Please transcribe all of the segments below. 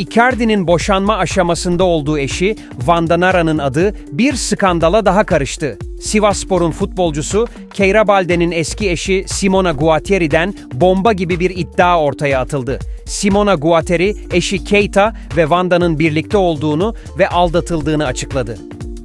Icardi'nin boşanma aşamasında olduğu eşi Vandanara'nın adı bir skandala daha karıştı. Sivasspor'un futbolcusu Keirabalde'nin eski eşi Simona Guattieri'den bomba gibi bir iddia ortaya atıldı. Simona Guatteri, eşi Keita ve Vanda'nın birlikte olduğunu ve aldatıldığını açıkladı.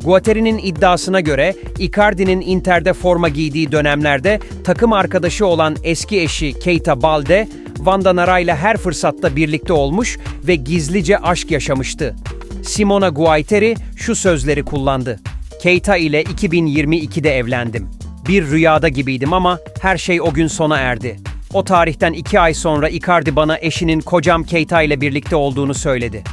Guatteri'nin iddiasına göre Icardi'nin Inter'de forma giydiği dönemlerde takım arkadaşı olan eski eşi Keita Balde, Vanda Nara ile her fırsatta birlikte olmuş ve gizlice aşk yaşamıştı. Simona Guatteri şu sözleri kullandı. Keita ile 2022'de evlendim. Bir rüyada gibiydim ama her şey o gün sona erdi. O tarihten iki ay sonra Icardi bana eşinin kocam Keita ile birlikte olduğunu söyledi.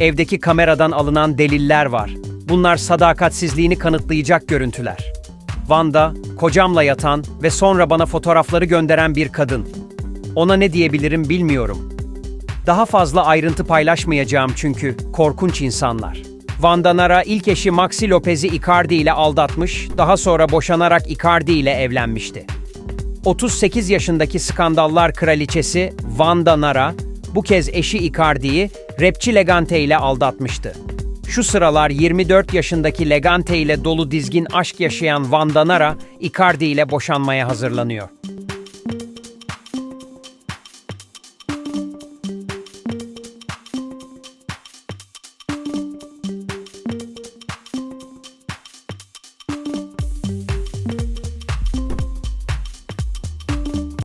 Evdeki kameradan alınan deliller var. Bunlar sadakatsizliğini kanıtlayacak görüntüler. Vanda, kocamla yatan ve sonra bana fotoğrafları gönderen bir kadın. Ona ne diyebilirim bilmiyorum. Daha fazla ayrıntı paylaşmayacağım çünkü korkunç insanlar. Vanda Nara ilk eşi Maxi Lopez'i Icardi ile aldatmış, daha sonra boşanarak Icardi ile evlenmişti. 38 yaşındaki skandallar kraliçesi Vanda Nara, bu kez eşi Icardi'yi rapçi Legante ile aldatmıştı. Şu sıralar 24 yaşındaki Legante ile dolu dizgin aşk yaşayan Vanda Nara, Icardi ile boşanmaya hazırlanıyor.